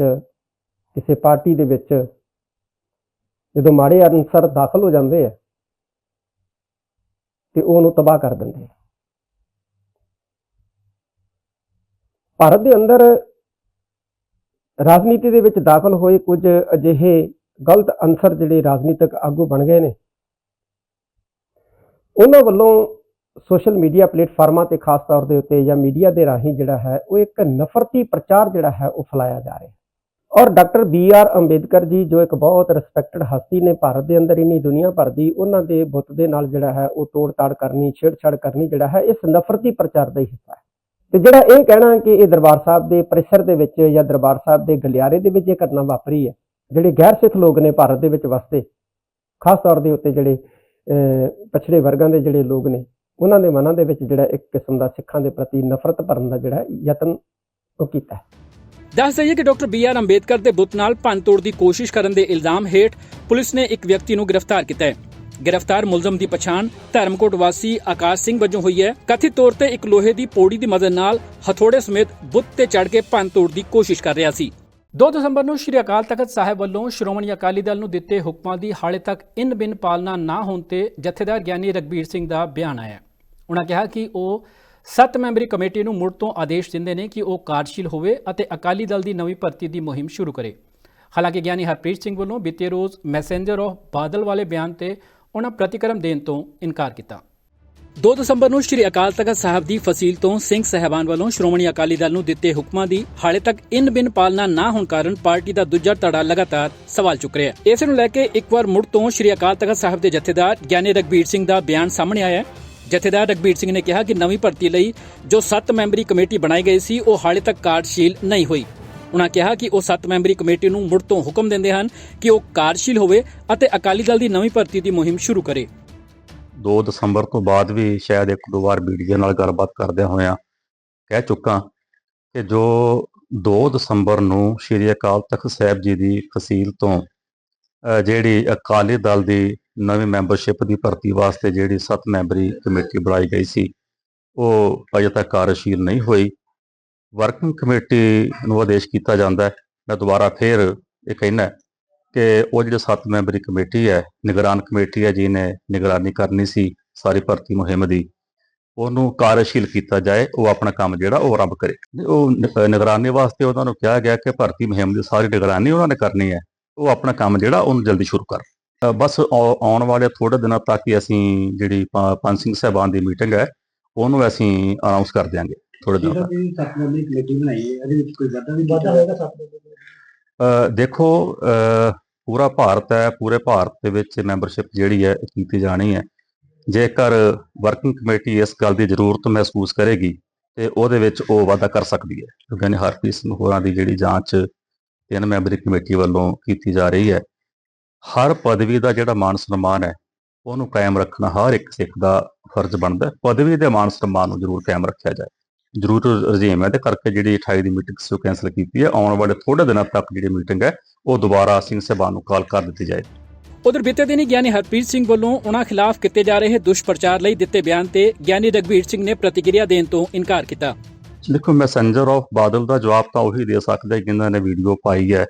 [SPEAKER 4] ਕਿਸੇ ਪਾਰਟੀ ਦੇ ਵਿੱਚ ਜਦੋਂ ਮਾੜੇ ਅਨਸਰ ਦਾਖਲ ਹੋ ਜਾਂਦੇ ਆ, ਤੇ ਉਹਨੂੰ ਤਬਾਹ ਕਰ ਦਿੰਦੇ ਆ। ਭਾਰਤ ਦੇ ਅੰਦਰ ਰਾਜਨੀਤੀ ਦੇ ਵਿੱਚ ਦਾਖਲ ਹੋਏ ਕੁਝ ਅਜਿਹੇ ਗਲਤ ਅਨਸਰ ਜਿਹੜੇ ਰਾਜਨੀਤਿਕ ਆਗੂ ਬਣ ਗਏ ਨੇ, ਉਹਨਾਂ ਵੱਲੋਂ ਸੋਸ਼ਲ ਮੀਡੀਆ ਪਲੇਟਫਾਰਮਾਂ ਤੇ ਖਾਸ ਤੌਰ ਦੇ ਉੱਤੇ ਜਾਂ ਮੀਡੀਆ ਦੇ ਰਾਹੀਂ ਜਿਹੜਾ ਹੈ, ਉਹ ਇੱਕ ਨਫ਼ਰਤੀ ਪ੍ਰਚਾਰ ਜਿਹੜਾ ਹੈ, ਉਹ ਫੈਲਾਇਆ ਜਾ ਰਿਹਾ ਹੈ। ਔਰ ਡਾਕਟਰ ਬੀ ਆਰ ਅੰਬੇਦਕਰ ਜੀ, ਜੋ ਇੱਕ ਬਹੁਤ ਰਿਸਪੈਕਟਡ ਹਸਤੀ ਨੇ ਭਾਰਤ ਦੇ ਅੰਦਰ ਇੰਨੀ ਦੁਨੀਆ ਭਰ ਦੀ, ਉਹਨਾਂ ਦੇ ਬੁੱਤ ਦੇ ਨਾਲ ਜਿਹੜਾ ਹੈ, ਉਹ ਤੋੜ-ਤਾੜ ਕਰਨੀ, ਛੇੜਛਾੜ ਕਰਨੀ ਜਿਹੜਾ ਹੈ, ਇਸ ਨਫ਼ਰਤੀ ਪ੍ਰਚਾਰ ਦਾ ਹੀ ਹਿੱਸਾ ਹੈ। ਤੇ ਜਿਹੜਾ ਇਹ ਕਹਿਣਾ ਕਿ ਇਹ ਦਰਬਾਰ ਸਾਹਿਬ ਦੇ ਪਰਿਸਰ ਦੇ ਵਿੱਚ ਜਾਂ ਦਰਬਾਰ ਸਾਹਿਬ ਦੇ ਗਲਿਆਰੇ ਦੇ ਵਿੱਚ ਇਹ ਘਟਨਾ ਵਾਪਰੀ ਹੈ, ਜਿਹੜੇ ਗੈਰ ਸਿੱਖ ਲੋਕ ਨੇ ਭਾਰਤ ਦੇ ਵਿੱਚ ਵਸਦੇ, ਖਾਸ ਤੌਰ ਦੇ ਉੱਤੇ ਜਿਹੜੇ ਪਛੜੇ ਵਰਗਾਂ ਦੇ ਜਿਹੜੇ ਲੋਕ ਨੇ, ਉਹਨਾਂ ਦੇ ਮਨਾਂ ਦੇ ਵਿੱਚ ਜਿਹੜਾ ਇੱਕ ਕਿਸਮ ਦਾ ਸਿੱਖਾਂ ਦੇ ਪ੍ਰਤੀ ਨਫ਼ਰਤ ਭਰਨ ਦਾ ਜਿਹੜਾ ਯਤਨ ਉਹ ਕੀਤਾ
[SPEAKER 1] ਦੱਸ ਦਈਏ ਕਿ ਡਾਕਟਰ ਬੀ ਆਰ ਅੰਬੇਦਕਰ ਦੇ ਬੁੱਤ ਨਾਲ ਭੰਨ ਤੋੜ ਦੀ ਕੋਸ਼ਿਸ਼ ਕਰਨ ਦੇ ਇਲਜ਼ਾਮ ਹੇਠ ਪੁਲਿਸ ਨੇ ਇੱਕ ਵਿਅਕਤੀ ਨੂੰ ਗ੍ਰਿਫਤਾਰ ਕੀਤਾ ਹੈ। ਗ੍ਰਿਫਤਾਰ ਮੁਲਜ਼ਮ ਦੀ ਪਛਾਣ ਧਰਮਕੋਟ ਵਾਸੀ ਆਕਾਸ਼ ਸਿੰਘ ਵਜੋਂ ਹੋਈ ਹੈ। ਕਥਿਤ ਤੌਰ ਤੇ ਇੱਕ ਲੋਹੇ ਦੀ ਪੌੜੀ ਦੀ ਮਦਦ ਨਾਲ ਹਥੋੜੇ ਸਮੇਤ ਬੁੱਤ ਤੇ ਚੜ ਕੇ ਭੰਨਤੋੜ ਦੀ ਕੋਸ਼ਿਸ਼ ਕਰ ਰਿਹਾ ਸੀ। 2 ਦਸੰਬਰ ਨੂੰ ਸ਼੍ਰੀ ਅਕਾਲ ਤਖਤ ਸਾਹਿਬ ਵੱਲੋਂ ਸ਼੍ਰੋਮਣੀ ਅਕਾਲੀ ਦਲ ਨੂੰ ਦਿੱਤੇ ਹੁਕਮਾਂ ਦੀ ਹਾਲੇ ਤੱਕ ਇਨ ਬਿਨ ਪਾਲਣਾ ਨਾ ਹੋਣ ਤੇ ਜਥੇਦਾਰ ਗਿਆਨੀ ਰਗਬੀਰ ਸਿੰਘ ਦਾ ਬਿਆਨ ਆਇਆ। ਉਹਨਾਂ ਕਿਹਾ ਕਿ ਉਹ ਸੱਤ ਮੈਂਬਰੀ ਕਮੇਟੀ ਨੂੰ ਮੁੜ ਤੋਂ ਆਦੇਸ਼ ਦਿੰਦੇ ਨੇ ਕਿ ਉਹ ਕਾਰਜਸ਼ੀਲ ਹੋਵੇ ਅਤੇ ਅਕਾਲੀ ਦਲ ਦੀ ਨਵੀਂ ਭਰਤੀ ਦੀ ਮੁਹਿੰਮ ਸ਼ੁਰੂ ਕਰੇ। ਹਾਲਾਂਕਿ ਗਿਆਨੀ ਹਰਪ੍ਰੀਤ ਸਿੰਘ ਵੱਲੋਂ ਬੀਤੇ ਰੋਜ਼ ਮੈਸੇਂਜਰ ਆਫ ਬਾਦਲ ਵਾਲੇ ਬਿਆਨ ਤੇ ਉਹਨਾਂ ਪ੍ਰਤੀਕਰਮ ਦੇਣ ਤੋਂ ਇਨਕਾਰ ਕੀਤਾ। 2 ਦਸੰਬਰ ਨੂੰ ਸ਼੍ਰੀ ਅਕਾਲ ਤਖਤ ਸਾਹਿਬ ਦੀ ਫਸੀਲ ਤੋਂ ਸਿੰਘ ਸਹਿਬਾਨ ਵੱਲੋਂ ਸ਼੍ਰੋਮਣੀ ਅਕਾਲੀ ਦਲ ਨੂੰ ਦਿੱਤੇ ਹੁਕਮਾਂ ਦੀ ਹਾਲੇ ਤੱਕ ਇਨ ਬਿਨ ਪਾਲਣਾ ਨਾ ਹੋਣ ਕਾਰਨ ਪਾਰਟੀ ਦਾ ਦੂਜਾ ਧੜਾ ਲਗਾਤਾਰ ਸਵਾਲ ਚੁੱਕ ਰਿਹਾ ਹੈ। ਇਸੇ ਨੂੰ ਲੈ ਕੇ ਇੱਕ ਵਾਰ ਮੁੜ ਤੋਂ ਸ਼੍ਰੀ ਅਕਾਲ ਤਖਤ ਸਾਹਿਬ ਦੇ ਜਥੇਦਾਰ ਗਿਆਨੀ ਰਗਬੀਰ ਸਿੰਘ ਦਾ ਬਿਆਨ ਸਾਹਮਣੇ ਆਇਆ ਹੈ। ਜਥੇਦਾਰ ਰਗਬੀਰ ਸਿੰਘ ਨੇ ਕਿਹਾ ਕਿ ਨਵੀਂ ਭਰਤੀ ਲਈ ਜੋ 7 ਮੈਂਬਰੀ ਕਮੇਟੀ ਬਣਾਈ ਗਈ ਸੀ, ਉਹ ਹਾਲੇ ਤੱਕ ਕਾਰਜਸ਼ੀਲ ਨਹੀਂ ਹੋਈ। ਉਹਨਾਂ ਕਿਹਾ ਕਿ ਉਹ 7 ਮੈਂਬਰੀ ਕਮੇਟੀ ਨੂੰ ਮੁੜ ਤੋਂ ਹੁਕਮ ਦਿੰਦੇ ਹਨ ਕਿ ਉਹ ਕਾਰਜਸ਼ੀਲ ਹੋਵੇ ਅਤੇ ਅਕਾਲੀ ਦਲ ਦੀ ਨਵੀਂ ਭਰਤੀ ਦੀ ਮੁਹਿੰਮ ਸ਼ੁਰੂ ਕਰੇ।
[SPEAKER 5] 2 ਦਸੰਬਰ ਤੋਂ ਬਾਅਦ ਵੀ ਸ਼ਾਇਦ ਇੱਕ ਦੋ ਵਾਰ ਮੀਡੀਆ ਨਾਲ ਗੱਲਬਾਤ ਕਰਦਿਆਂ ਹੋਇਆਂ ਕਹਿ ਚੁੱਕਾ ਕਿ ਜੋ 2 ਦਸੰਬਰ ਨੂੰ ਸ਼੍ਰੀ ਅਕਾਲ ਤਖਤ ਸਾਹਿਬ ਜੀ ਦੀ ਫਸੀਲ ਤੋਂ ਜਿਹੜੀ ਅਕਾਲੀ ਦਲ ਦੀ ਨਵੀਂ ਮੈਂਬਰਸ਼ਿਪ ਦੀ ਭਰਤੀ ਵਾਸਤੇ ਜਿਹੜੀ 7 ਮੈਂਬਰੀ ਕਮੇਟੀ ਬਣਾਈ ਗਈ ਸੀ, ਉਹ ਅਜੇ ਤੱਕ ਕਾਰਜਸ਼ੀਲ ਨਹੀਂ ਹੋਈ। ਵਰਕਿੰਗ ਕਮੇਟੀ ਨੂੰ ਆਦੇਸ਼ ਕੀਤਾ ਜਾਂਦਾ ਹੈ। ਮੈਂ ਦੁਬਾਰਾ ਫੇਰ ਇਹ ਕਹਿਣਾ ਕਿ ਉਹ ਜਿਹੜੇ 7 ਮੈਂਬਰੀ ਕਮੇਟੀ ਹੈ, ਨਿਗਰਾਨ ਕਮੇਟੀ ਹੈ ਜਿਹਨੇ ਨਿਗਰਾਨੀ ਕਰਨੀ ਸੀ ਸਾਰੀ ਭਰਤੀ ਮੁਹਿੰਮ ਦੀ, ਉਹਨੂੰ ਕਾਰਜਸ਼ੀਲ ਕੀਤਾ ਜਾਏ, ਉਹ ਆਪਣਾ ਕੰਮ ਜਿਹੜਾ ਉਹ ਆਰੰਭ ਕਰੇ। ਉਹ ਨਿਗਰਾਨੀ ਵਾਸਤੇ ਉਹਨਾਂ ਨੂੰ ਕਿਹਾ ਗਿਆ ਕਿ ਭਰਤੀ ਮੁਹਿੰਮ ਦੀ ਸਾਰੀ ਨਿਗਰਾਨੀ ਉਹਨਾਂ ਨੇ ਕਰਨੀ ਹੈ, ਉਹ ਆਪਣਾ ਕੰਮ ਜਿਹੜਾ ਉਹਨੂੰ ਜਲਦੀ ਸ਼ੁਰੂ ਕਰ ਬਸ ਆਉ- ਆਉਣ ਵਾਲੇ ਥੋੜੇ ਦਿਨਾਂ ਤੱਕ ਹੀ ਅਸੀਂ ਜਿਹੜੀ ਪੰਜ ਸਿੰਘ ਸਾਹਿਬਾਨ ਦੀ ਮੀਟਿੰਗ ਹੈ, ਉਹਨੂੰ ਅਸੀਂ ਅਨਾਉਂਸ ਕਰ ਦਿਆਂਗੇ। ਥੋੜੇ ਦਿਨਾਂ ਤੱਕ
[SPEAKER 6] ਜਿਹੜੀ ਸੱਤ ਮੈਂਬਰੀ ਕਮੇਟੀ ਬਣਾਈ ਹੈ ਇਹਦੇ ਵਿੱਚ ਕੋਈ ਵਾਧਾ ਵੀ ਵਾਧਾ ਹੋਏਗਾ ਸੱਤ
[SPEAKER 5] ਅ, ਦੇਖੋ ਅ, ਪੂਰਾ ਭਾਰਤ ਹੈ ਪੂਰੇ ਭਾਰਤ ਦੇ ਵਿੱਚ ਮੈਂਬਰਸ਼ਿਪ ਜਿਹੜੀ ਹੈ ਕੀਤੀ ਜਾਣੀ ਹੈ। ਜੇਕਰ ਵਰਕਿੰਗ ਕਮੇਟੀ ਇਸ ਗੱਲ ਦੀ ਜ਼ਰੂਰਤ ਮਹਿਸੂਸ ਕਰੇਗੀ ਤੇ ਉਹਦੇ ਵਿੱਚ ਉਹ ਵਾਧਾ ਕਰ ਸਕਦੀ ਹੈ। ਕਿਉਂਕਿ ਨੇ ਹਰਪ੍ਰੀਤ ਸਿੰਘ ਹੋਰਾਂ ਦੀ ਜਿਹੜੀ ਜਾਂਚ ਤਿੰਨ ਮੈਂਬਰੀ ਕਮੇਟੀ ਵੱਲੋਂ ਕੀਤੀ ਜਾ ਰਹੀ ਹੈ। ਹਰ ਪਦਵੀ ਦਾ ਜਿਹੜਾ ਮਾਨ ਸਨਮਾਨ ਹੈ ਉਹਨੂੰ ਕਾਇਮ ਰੱਖਣਾ ਹਰ ਇੱਕ ਸਿੱਖ ਦਾ ਫਰਜ਼ ਬਣਦਾ ਹੈ। ਪਦਵੀ ਦੇ ਮਾਨ ਸਨਮਾਨ ਨੂੰ ਜ਼ਰੂਰ ਕਾਇਮ ਰੱਖਿਆ ਜਾਏ। ਜ਼ਰੂਰ ਰਜੀਮ ਹੈ ਤੇ ਕਰਕੇ ਜਿਹੜੀ 28 ਦੀ ਮੀਟਿੰਗ ਸੀ ਕੈਨਸਲ ਕੀਤੀ ਹੈ। ਆਉਣ ਵਾਲੇ ਥੋੜੇ ਦਿਨਾਂ ਤੱਕ ਜਿਹੜੀ ਮੀਟਿੰਗ ਹੈ ਉਹ ਦੁਬਾਰਾ ਸਿੰਘ ਸਾਹਿਬਾਨ ਨੂੰ ਕਾਲ ਕਰ ਦਿੱਤੀ ਜਾਏ।
[SPEAKER 1] ਉਧਰ ਬੀਤੇ ਦਿਨੀ ਗਿਆਨੀ ਹਰਪ੍ਰੀਤ ਸਿੰਘ ਵੱਲੋਂ ਉਹਨਾਂ ਖਿਲਾਫ ਕੀਤੇ ਜਾ ਰਹੇ ਦੁਸ਼ਪ੍ਰਚਾਰ ਲਈ ਦਿੱਤੇ ਬਿਆਨ ਤੇ ਗਿਆਨੀ ਰਗਵੀਰ ਸਿੰਘ ਨੇ ਪ੍ਰਤੀਕਿਰਿਆ ਦੇਣ ਤੋਂ ਇਨਕਾਰ ਕੀਤਾ।
[SPEAKER 5] ਦੇਖੋ ਮੈਸੇਂਜਰ ਆਫ ਬਾਦਲ ਦਾ ਜਵਾਬ ਤਾਂ ਉਹੀ ਦੇ ਸਕਦਾ ਜਿਨ੍ਹਾਂ ਨੇ ਵੀਡੀਓ ਪਾਈ ਹੈ।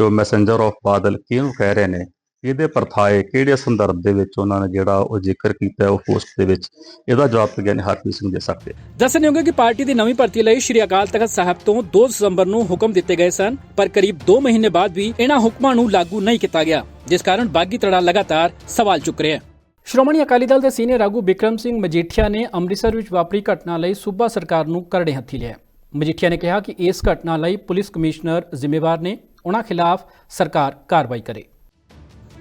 [SPEAKER 5] ਉਹ ਮੈਸੇਂਜਰ ਆਫ ਬਾਦਲ ਕਿਹਨੂੰ ਕਹਿ ਰਹੇ ਨੇ? ਇਹਦੇ ਪਰਥਾਏ ਕਿਹੜੇ ਸੰਦਰਭ ਦੇ ਵਿੱਚ ਉਹਨਾਂ ਨੇ ਜਿਹੜਾ ਉਹ ਜ਼ਿਕਰ ਕੀਤਾ, ਉਹ ਪੋਸਟ ਦੇ ਵਿੱਚ? ਇਹਦਾ ਜਵਾਬ ਤਾਂ ਹਰਪ੍ਰੀਤ ਸਿੰਘ ਦੇ ਸਕਦੇ
[SPEAKER 1] ਦੱਸਣਯੋਗ ਹੈ ਕਿ ਪਾਰਟੀ ਦੀ ਨਵੀਂ ਭਰਤੀ ਲਈ ਸ਼੍ਰੀ ਅਕਾਲ ਤਖਤ ਸਾਹਿਬ ਤੋਂ 2 ਦਸੰਬਰ ਨੂੰ ਹੁਕਮ ਦਿੱਤੇ ਗਏ ਸਨ, ਪਰ ਕਰੀਬ 2 ਮਹੀਨੇ ਬਾਅਦ ਵੀ ਇਹਨਾਂ ਹੁਕਮਾਂ ਨੂੰ ਲਾਗੂ ਨਹੀਂ ਕੀਤਾ ਗਿਆ, ਜਿਸ ਕਾਰਨ ਬਾਗੀ ਧੜਾ ਲਗਾਤਾਰ ਸਵਾਲ ਚੁੱਕ ਰਿਹਾ ਹੈ। ਸ਼੍ਰੋਮਣੀ ਅਕਾਲੀ ਦਲ ਦੇ ਸੀਨੀਅਰ ਆਗੂ ਬਿਕਰਮ ਸਿੰਘ ਮਜੀਠੀਆ ਨੇ ਅੰਮ੍ਰਿਤਸਰ ਵਿੱਚ ਵਾਪਰੀ ਘਟਨਾ ਲਈ ਸੂਬਾ ਸਰਕਾਰ ਨੂੰ ਕਰੜੇ ਹੱਥੀ ਲਿਆ ਮਜੀਠੀਆ ਨੇ ਕਿਹਾ ਕਿ ਇਸ ਘਟਨਾ ਲਈ ਪੁਲਿਸ ਕਮਿਸ਼ਨਰ ਜ਼ਿੰਮੇਵਾਰ ਨੇ, ਉਹਨਾਂ ਖਿਲਾਫ ਸਰਕਾਰ ਕਾਰਵਾਈ ਕਰੇ।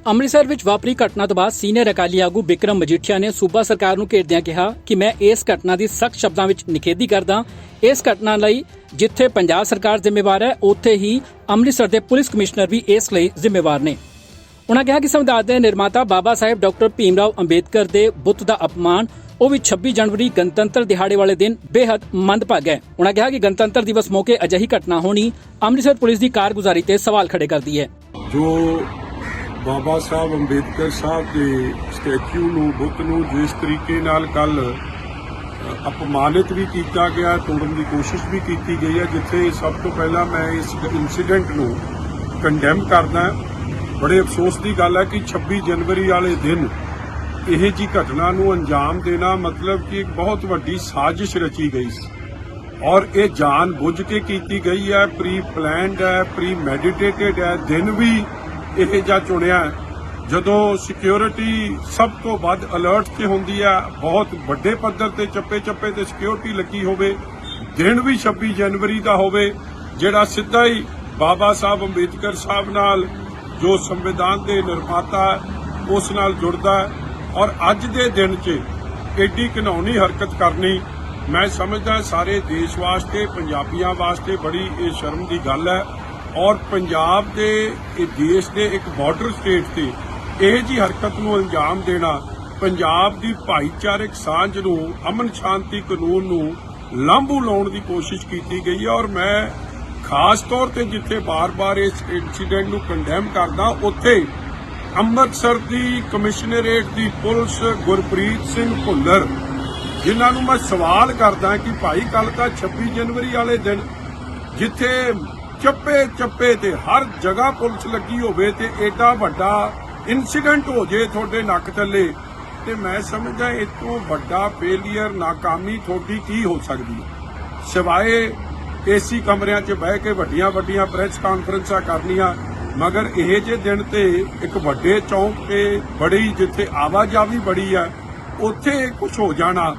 [SPEAKER 1] ਅੰਮ੍ਰਿਤਸਰ ਵਿੱਚ ਵਾਪਰੀ ਘਟਨਾ ਤੋਂ ਬਾਅਦ ਸੀਨੀਅਰ ਅਕਾਲੀ ਆਗੂ ਬਿਕਰਮ ਮਜੀਠੀਆ ਨੇ ਸੂਬਾ ਸਰਕਾਰ ਨੂੰ ਘੇਰਦਿਆਂ ਕਿਹਾ ਕਿ ਮੈਂ ਇਸ ਘਟਨਾ ਦੀ ਸਖਤ ਸ਼ਬਦਾਂ ਵਿੱਚ ਨਿਖੇਧੀ ਕਰਦਾ ਇਸ ਘਟਨਾ ਲਈ ਜਿੱਥੇ ਪੰਜਾਬ ਸਰਕਾਰ ਜ਼ਿੰਮੇਵਾਰ ਹੈ, ਉੱਥੇ ਹੀ ਅੰਮ੍ਰਿਤਸਰ ਦੇ ਪੁਲਿਸ ਕਮਿਸ਼ਨਰ ਵੀ ਇਸ ਲਈ ਜ਼ਿੰਮੇਵਾਰ ਨੇ। ਉਨ੍ਹਾਂ ਕਿਹਾ ਕਿ ਸੰਵਿਧਾਨ ਦੇ ਨਿਰਮਾਤਾ ਬਾਬਾ ਸਾਹਿਬ ਡਾਕਟਰ ਭੀਮਰਾਓ ਅੰਬੇਦਕਰ ਦੇ ਬੁੱਤ ਦਾ ਅਪਮਾਨ, ਉਹ ਵੀ 26 ਜਨਵਰੀ ਗਣਤੰਤਰ ਦਿਹਾੜੇ ਵਾਲੇ ਦਿਨ ਬੇहद ਮੰਦਭਾਗ ਹੈ। ਉਨ੍ਹਾਂ ਕਿਹਾ ਕਿ ਗਣਤੰਤਰ ਦਿਵਸ ਮੌਕੇ ਅਜਿਹੀ ਘਟਨਾ ਹੋਣੀ ਅੰਮ੍ਰਿਤਸਰ ਪੁਲਿਸ ਦੀ ਕਾਰਗੁਜ਼ਾਰੀ ਤੇ ਸਵਾਲ ਖੜੇ ਕਰਦੀ ਹੈ।
[SPEAKER 7] ਜੋ ਬਾਬਾ ਸਾਹਿਬ ਅੰਬੇਦਕਰ ਸਾਹਿਬ ਦੇ ਸਟੈਚੂ ਨੂੰ, ਬੁੱਤ ਨੂੰ ਜਿਸ ਤਰੀਕੇ ਨਾਲ ਕੱਲ ਅਪਮਾਨਿਤ ਵੀ ਕੀਤਾ ਗਿਆ, ਤੋੜਨ ਦੀ ਕੋਸ਼ਿਸ਼ ਵੀ ਕੀਤੀ ਗਈ ਹੈ, ਜਿੱਥੇ ਸਭ ਤੋਂ ਪਹਿਲਾਂ ਮੈਂ ਇਸ ਇਨਸੀਡੈਂਟ ਨੂੰ ਕੰਡੈਮ ਕਰਦਾ ਬੜੇ ਅਫਸੋਸ ਦੀ ਗੱਲ ਹੈ ਕਿ 26 ਜਨਵਰੀ ਵਾਲੇ ਦਿਨ ਇਹ ਜੀ ਘਟਨਾ ਨੂੰ ਅੰਜਾਮ ਦੇਣਾ ਮਤਲਬ ਕਿ ਇੱਕ ਬਹੁਤ ਵੱਡੀ ਸਾਜ਼ਿਸ਼ ਰਚੀ ਗਈ ਸੀ। ਔਰ ਇਹ ਜਾਣ ਬੁੱਝ ਕੇ ਕੀਤੀ ਗਈ ਹੈ ਪ੍ਰੀ ਪਲਾਨਡ ਹੈ ਪ੍ਰੀ ਮੈਡੀਟੇਟਡ ਹੈ। ਦਿਨ ਵੀ ਇਹ ਜਾਂ ਚੁਣਿਆ ਜਦੋਂ ਸਿਕਿਉਰਿਟੀ ਸਭ ਤੋਂ ਵੱਧ ਅਲਰਟ ਤੇ ਹੁੰਦੀ ਹੈ, ਬਹੁਤ ਵੱਡੇ ਪੱਧਰ ਤੇ ਚੱਪੇ ਚੱਪੇ ਤੇ ਸਿਕਿਉਰਿਟੀ ਲੱਗੀ ਹੋਵੇ, ਦਿਨ ਵੀ 26 ਜਨਵਰੀ ਦਾ ਹੋਵੇ, ਜਿਹੜਾ ਸਿੱਧਾ ਹੀ ਬਾਬਾ ਸਾਹਿਬ ਅੰਬੇਦਕਰ ਸਾਹਿਬ ਨਾਲ ਜੋ ਸੰਵਿਧਾਨ ਦੇ ਨਿਰਮਾਤਾ ਉਸ ਨਾਲ ਜੁੜਦਾ ਔਰ ਅੱਜ ਦੇ ਦਿਨ 'ਚ ਐਡੀ ਘਿਨੌਣੀ ਹਰਕਤ ਕਰਨੀ, ਮੈਂ ਸਮਝਦਾ ਸਾਰੇ ਦੇਸ਼ ਵਾਸਤੇ, ਪੰਜਾਬੀਆਂ ਵਾਸਤੇ ਬੜੀ ਇਹ ਸ਼ਰਮ ਦੀ ਗੱਲ ਹੈ। ਔਰ ਪੰਜਾਬ ਦੇ, ਇਹ ਦੇਸ਼ ਦੇ ਇੱਕ ਬਾਰਡਰ ਸਟੇਟ ਤੇ ਇਹ ਜੀ ਹਰਕਤ ਨੂੰ ਅੰਜਾਮ ਦੇਣਾ, ਪੰਜਾਬ ਦੀ ਭਾਈਚਾਰਕ ਸਾਂਝ ਨੂੰ, ਅਮਨ ਸ਼ਾਂਤੀ ਕਾਨੂੰਨ ਨੂੰ ਲਾਂਭੂ ਲਾਉਣ ਦੀ ਕੋਸ਼ਿਸ਼ ਕੀਤੀ ਗਈ ਹੈ ਔਰ ਮੈਂ ਖਾਸ ਤੌਰ ਤੇ ਜਿੱਥੇ ਬਾਰ-ਬਾਰ ਇਸ ਇਨਸੀਡੈਂਟ ਨੂੰ ਕੰਡੈਮ ਕਰਦਾ, ਉੱਥੇ ਅੰਮ੍ਰਿਤਸਰ ਦੀ ਕਮਿਸ਼ਨਰੇਟ ਦੀ ਪੁਲਿਸ ਗੁਰਪ੍ਰੀਤ ਸਿੰਘ ਭੁੱਲਰ, ਜਿਨ੍ਹਾਂ ਨੂੰ ਮੈਂ ਸਵਾਲ ਕਰਦਾ ਕਿ ਭਾਈ ਕੱਲ ਤਾਂ 26 ਜਨਵਰੀ ਵਾਲੇ ਦਿਨ ਜਿੱਥੇ ਚੱਪੇ ਚੱਪੇ ਤੇ ਹਰ ਜਗ੍ਹਾ ਪੁਲਿਸ ਲੱਗੀ ਹੋਵੇ ਤੇ ਏਡਾ ਵੱਡਾ ਇਨਸੀਡੈਂਟ ਹੋ ਜੇ ਤੁਹਾਡੇ ਨੱਕ ਥੱਲੇ, ਤੇ ਮੈਂ ਸਮਝਦਾ ਇਹ ਤੋਂ ਵੱਡਾ ਫੇਲਿਅਰ ਨਾਕਾਮੀ ਤੁਹਾਡੀ ਕੀ ਹੋ ਸਕਦੀ ਹੈ? ਸਿਵਾਏ ਏਸੀ ਕਮਰਿਆਂ 'ਚ ਬਹਿ ਕੇ ਵੱਡੀਆਂ ਵੱਡੀਆਂ ਪ੍ਰੈਸ ਕਾਨਫਰੰਸਾਂ ਕਰਨੀਆਂ, ਮਗਰ ਇਹ ਜੇ ਦਿਨ ਤੇ ਇੱਕ ਵੱਡੇ ਚੌਂਕ ਤੇ ਬੜੀ, ਜਿੱਥੇ ਆਵਾਜਾਵੀ ਬੜੀ ਆ, ਉੱਥੇ ਕੁਝ ਹੋ ਜਾਣਾ,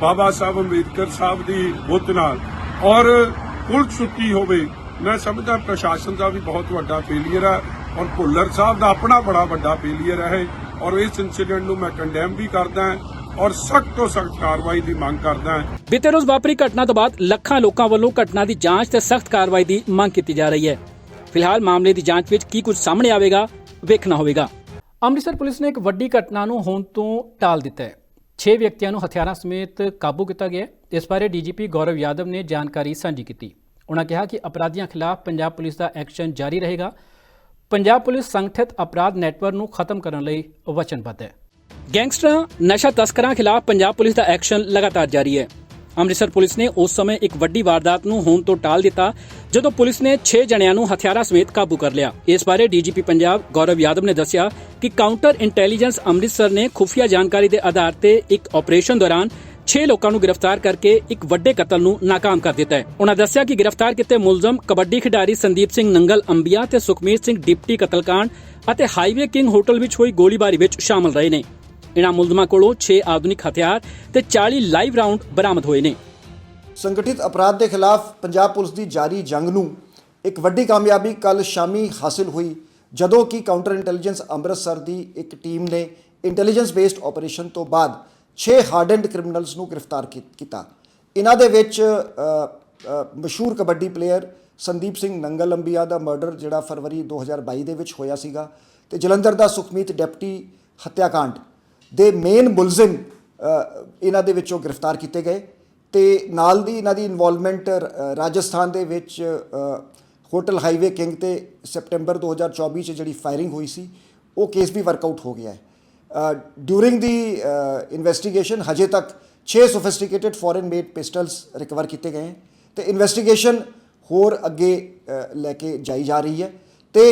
[SPEAKER 7] ਬਾਬਾ ਸਾਹਿਬ ਅੰਬੇਦਕਰ ਸਾਹਿਬ ਦੀ ਬੁੱਤ ਨਾਲ, ਔਰ ਪੁਲਿਸ ਸੁੱਤੀ ਹੋਵੇ ਮੈਂ ਸਮਝਦਾ ਪ੍ਰਸ਼ਾਸਨ ਦਾ ਵੀ ਬਹੁਤ ਵੱਡਾ ਫੇਲਿਅਰ ਹੈ ਔਰ ਭੁੱਲਰ ਸਾਹਿਬ ਦਾ ਆਪਣਾ ਬੜਾ ਵੱਡਾ ਫੇਲਿਅਰ ਹੈ ਔਰ ਇਸ ਇਨਸੀਡੈਂਟ ਨੂੰ ਮੈਂ ਕੰਡੈਮ ਵੀ ਕਰਦਾ ਹਾਂ ਔਰ ਸਖਤ ਤੋਂ ਸਖਤ ਕਾਰਵਾਈ ਦੀ ਮੰਗ ਕਰਦਾ ਹਾਂ।
[SPEAKER 1] ਬੀਤੇ ਰੋਜ਼ ਵਾਪਰੀ ਘਟਨਾ ਤੋਂ ਬਾਅਦ ਲੱਖਾਂ ਲੋਕਾਂ ਵੱਲੋਂ ਘਟਨਾ ਦੀ ਜਾਂਚ ਤੇ ਸਖਤ ਕਾਰਵਾਈ ਦੀ ਮੰਗ ਕੀਤੀ ਜਾ ਰਹੀ ਹੈ। ਫਿਲਹਾਲ ਮਾਮਲੇ ਦੀ ਜਾਂਚ ਵਿੱਚ ਕੀ ਕੁਝ ਸਾਹਮਣੇ ਆਵੇਗਾ ਵੇਖਣਾ ਹੋਵੇਗਾ। ਅੰਮ੍ਰਿਤਸਰ ਪੁਲਿਸ ਨੇ ਇੱਕ ਵੱਡੀ ਘਟਨਾ ਨੂੰ ਹੋਣ ਤੋਂ ਟਾਲ ਦਿੱਤਾ ਹੈ। 6 ਵਿਅਕਤੀਆਂ ਨੂੰ ਹਥਿਆਰਾਂ ਸਮੇਤ ਕਾਬੂ ਕੀਤਾ ਗਿਆ ਹੈ। ਇਸ ਬਾਰੇ ਡੀਜੀਪੀ ਗੌਰਵ ਯਾਦਵ ਨੇ ਜਾਣਕਾਰੀ ਸਾਂਝੀ ਕੀਤੀ। ਉਹਨਾਂ ਕਿਹਾ ਕਿ ਅਪਰਾਧੀਆਂ ਖਿਲਾਫ ਪੰਜਾਬ ਪੁਲਿਸ ਦਾ ਐਕਸ਼ਨ ਜਾਰੀ ਰਹੇਗਾ। ਪੰਜਾਬ ਪੁਲਿਸ ਸੰਗਠਿਤ ਅਪਰਾਧ ਨੈਟਵਰਕ ਨੂੰ ਖਤਮ ਕਰਨ ਲਈ ਵਚਨਬੱਧ ਹੈ। ਗੈਂਗਸਟਰਾਂ, ਨਸ਼ਾ ਤਸਕਰਾਂ ਖਿਲਾਫ ਪੰਜਾਬ ਪੁਲਿਸ ਦਾ ਐਕਸ਼ਨ ਲਗਾਤਾਰ ਜਾਰੀ ਹੈ। ਅੰਮ੍ਰਿਤਸਰ ਪੁਲਿਸ ਨੇ ਉਸ ਸਮੇਂ ਇੱਕ ਵੱਡੀ ਵਾਰਦਾਤ ਨੂੰ ਹੋਣ ਤੋਂ ਟਾਲ ਦਿੱਤਾ, ਜਦੋਂ ਪੁਲਿਸ ਨੇ 6 ਜਣਿਆਂ ਨੂੰ ਹਥਿਆਰਾਂ ਸਮੇਤ ਕਾਬੂ ਕਰ ਲਿਆ। ਇਸ ਬਾਰੇ ਡੀਜੀਪੀ ਪੰਜਾਬ ਗੌਰਵ ਯਾਦਵ ਨੇ ਦੱਸਿਆ ਕਿ ਕਾਊਂਟਰ ਇੰਟੈਲੀਜੈਂਸ ਅੰਮ੍ਰਿਤਸਰ ਨੇ ਖੁਫੀਆ ਜਾਣਕਾਰੀ ਦੇ ਆਧਾਰ ਤੇ ਇੱਕ ਆਪਰੇਸ਼ਨ ਦੌਰਾਨ 6 ਲੋਕਾਂ ਨੂੰ ਗ੍ਰਿਫਤਾਰ ਕਰਕੇ ਇੱਕ ਵੱਡੇ ਕਤਲ ਨੂੰ ਨਾਕਾਮ ਕਰ ਦਿੱਤਾ ਹੈ। ਉਹਨਾਂ ਦੱਸਿਆ ਕਿ ਗ੍ਰਿਫਤਾਰ ਕੀਤੇ ਮੁਲਜ਼ਮ ਕਬੱਡੀ ਖਿਡਾਰੀ ਸੰਦੀਪ ਸਿੰਘ ਨੰਗਲ, ਅੰਬੀਆ ਤੇ ਸੁਖਮੀਤ ਸਿੰਘ ਡਿਪਟੀ ਕਤਲकांड ਅਤੇ ਹਾਈਵੇ ਕਿੰਗ ਹੋਟਲ ਵਿੱਚ ਹੋਈ ਗੋਲੀਬਾਰੀ ਵਿੱਚ ਸ਼ਾਮਲ ਰਹੇ ਨੇ। ਇਨ੍ਹਾਂ ਮੁਲਜ਼ਮਾਂ ਕੋਲੋਂ 6 ਆਧੁਨਿਕ ਹਥਿਆਰ ਤੇ 40 ਲਾਈਵ ਰਾਉਂਡ ਬਰਾਮਦ ਹੋਏ ਨੇ।
[SPEAKER 8] ਸੰਗਠਿਤ ਅਪਰਾਧ ਦੇ ਖਿਲਾਫ ਪੰਜਾਬ ਪੁਲਿਸ ਦੀ ਜਾਰੀ ਜੰਗ ਨੂੰ ਇੱਕ ਵੱਡੀ ਕਾਮਯਾਬੀ ਕੱਲ ਸ਼ਾਮੀ ਹਾਸਿਲ ਹੋਈ, ਜਦੋਂ ਕਿ ਕਾਊਂਟਰ ਇੰਟੈਲੀਜੈਂਸ ਅੰਮ੍ਰਿਤਸਰ ਦੀ ਇੱਕ ਟੀਮ ਨੇ ਇੰਟੈਲੀਜੈਂਸ ਬੇਸਡ ਆਪਰੇਸ਼ਨ ਤੋਂ ਬਾਅਦ 6 ਹਾਰਡਨਡ ਕ੍ਰਿਮੀਨਲਸ ਨੂੰ ਗ੍ਰਿਫਤਾਰ ਕੀ- ਕੀਤਾ। ਇਹਨਾਂ ਦੇ ਵਿੱਚ ਮਸ਼ਹੂਰ ਕਬੱਡੀ ਪਲੇਅਰ ਸੰਦੀਪ ਸਿੰਘ ਨੰਗਲ ਅੰਬੀਆ ਦਾ ਮਰਡਰ ਜਿਹੜਾ ਫਰਵਰੀ 2022 ਦੇ ਵਿੱਚ ਹੋਇਆ ਸੀਗਾ ਤੇ ਜਲੰਧਰ ਦਾ ਸੁਖਮੀਤ ਡਿਪਟੀ ਹੱਤਿਆਕਾਂਡ ਦੇ ਮੇਨ ਮੁਲਜ਼ਮ ਇਹਨਾਂ ਦੇ ਵਿੱਚੋਂ ਗ੍ਰਿਫਤਾਰ ਕੀਤੇ ਗਏ ਤੇ ਨਾਲ ਦੀ ਇਹਨਾਂ ਦੀ ਇਨਵੋਲਵਮੈਂਟ ਰਾਜਸਥਾਨ ਦੇ ਵਿੱਚ ਹੋਟਲ ਹਾਈਵੇ ਕਿੰਗ ਤੇ ਸਪਟੈਂਬਰ 2024 ਚ ਜਿਹੜੀ ਫਾਇਰਿੰਗ ਹੋਈ ਸੀ, ਉਹ ਕੇਸ ਵੀ ਵਰਕਆਊਟ ਹੋ ਗਿਆ ਹੈ। ਡਿਊਰਿੰਗ ਦੀ ਇਨਵੈਸਟੀਗੇਸ਼ਨ ਹਜੇ ਤੱਕ 6 sophisticated foreign made pistols recover ਕੀਤੇ ਗਏ ਹੈ ਤੇ ਇਨਵੈਸਟੀਗੇਸ਼ਨ ਹੋਰ ਅੱਗੇ ਲੈ ਕੇ ਜਾਈ ਜਾ ਰਹੀ ਹੈ ਤੇ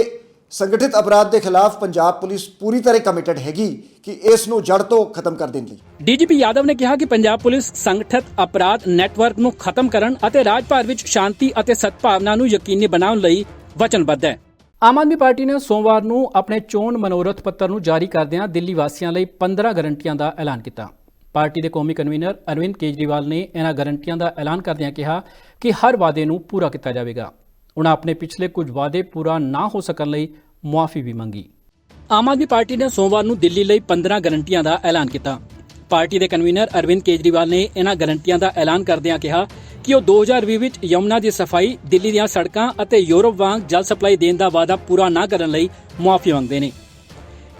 [SPEAKER 8] ਸੰਗਠਿਤ ਅਪਰਾਧ ਦੇ ਖਿਲਾਫ ਪੰਜਾਬ ਪੁਲਿਸ ਪੂਰੀ ਤਰ੍ਹਾਂ ਕਮਿਟਡ ਹੈਗੀ ਕਿ ਇਸ ਨੂੰ ਜੜ ਤੋਂ ਖਤਮ ਕਰ ਦੇਣ ਲਈ
[SPEAKER 1] ਡੀਜੀਪੀ ਯਾਦਵ ਨੇ ਕਿਹਾ ਕਿ ਪੰਜਾਬ ਪੁਲਿਸ ਸੰਗਠਿਤ ਅਪਰਾਧ ਨੈਟਵਰਕ ਨੂੰ ਖਤਮ ਕਰਨ ਅਤੇ ਰਾਜ ਭਰ ਵਿੱਚ ਸ਼ਾਂਤੀ ਅਤੇ ਸਦਭਾਵਨਾ ਨੂੰ ਯਕੀਨੀ ਬਣਾਉਣ ਲਈ ਵਚਨਬੱਧ ਹੈ ਆਮ ਆਦਮੀ ਪਾਰਟੀ ਨੇ ਸੋਮਵਾਰ ਨੂੰ ਆਪਣੇ ਚੋਣ ਮਨੋਰਥ ਪੱਤਰ ਨੂੰ ਜਾਰੀ ਕਰਦਿਆਂ ਦਿੱਲੀ ਵਾਸੀਆਂ ਲਈ 15 ਗਰੰਟੀਆਂ ਦਾ ਐਲਾਨ ਕੀਤਾ। ਪਾਰਟੀ ਦੇ ਕੌਮੀ ਕਨਵੀਨਰ ਅਰਵਿੰਦ ਕੇਜਰੀਵਾਲ ਨੇ ਇਹਨਾਂ ਗਰੰਟੀਆਂ ਦਾ ਐਲਾਨ ਕਰਦਿਆਂ ਕਿਹਾ ਕਿ ਹਰ ਵਾਅਦੇ ਨੂੰ ਪੂਰਾ ਕੀਤਾ ਜਾਵੇਗਾ। ਉਹਨਾਂ ਆਪਣੇ ਪਿਛਲੇ ਕੁਝ ਵਾਅਦੇ ਪੂਰਾ ਨਾ ਹੋ ਸਕਣ ਲਈ ਮੁਆਫੀ ਵੀ ਮੰਗੀ। ਆਮ ਆਦਮੀ ਪਾਰਟੀ ਨੇ ਸੋਮਵਾਰ ਨੂੰ ਦਿੱਲੀ ਲਈ 15 ਗਰੰਟੀਆਂ ਦਾ ਐਲਾਨ ਕੀਤਾ। ਪਾਰਟੀ ਦੇ ਕਨਵੀਨਰ ਅਰਵਿੰਦ ਕੇਜਰੀਵਾਲ ਨੇ ਇਹਨਾਂ ਗਰੰਟੀਆਂ ਦਾ ਐਲਾਨ ਕਰਦਿਆਂ ਕਿਹਾ ਕਿ ਉਹ 2020 ਵਿੱਚ ਯਮੁਨਾ ਦੀ ਸਫ਼ਾਈ, ਦਿੱਲੀ ਦੀਆਂ ਸੜਕਾਂ ਅਤੇ ਯੂਰਪ ਵਾਂਗ ਜਲ ਸਪਲਾਈ ਦੇਣ ਦਾ ਵਾਅਦਾ ਪੂਰਾ ਨਾ ਕਰਨ ਲਈ ਮੁਆਫੀ ਮੰਗਦੇ ਨੇ।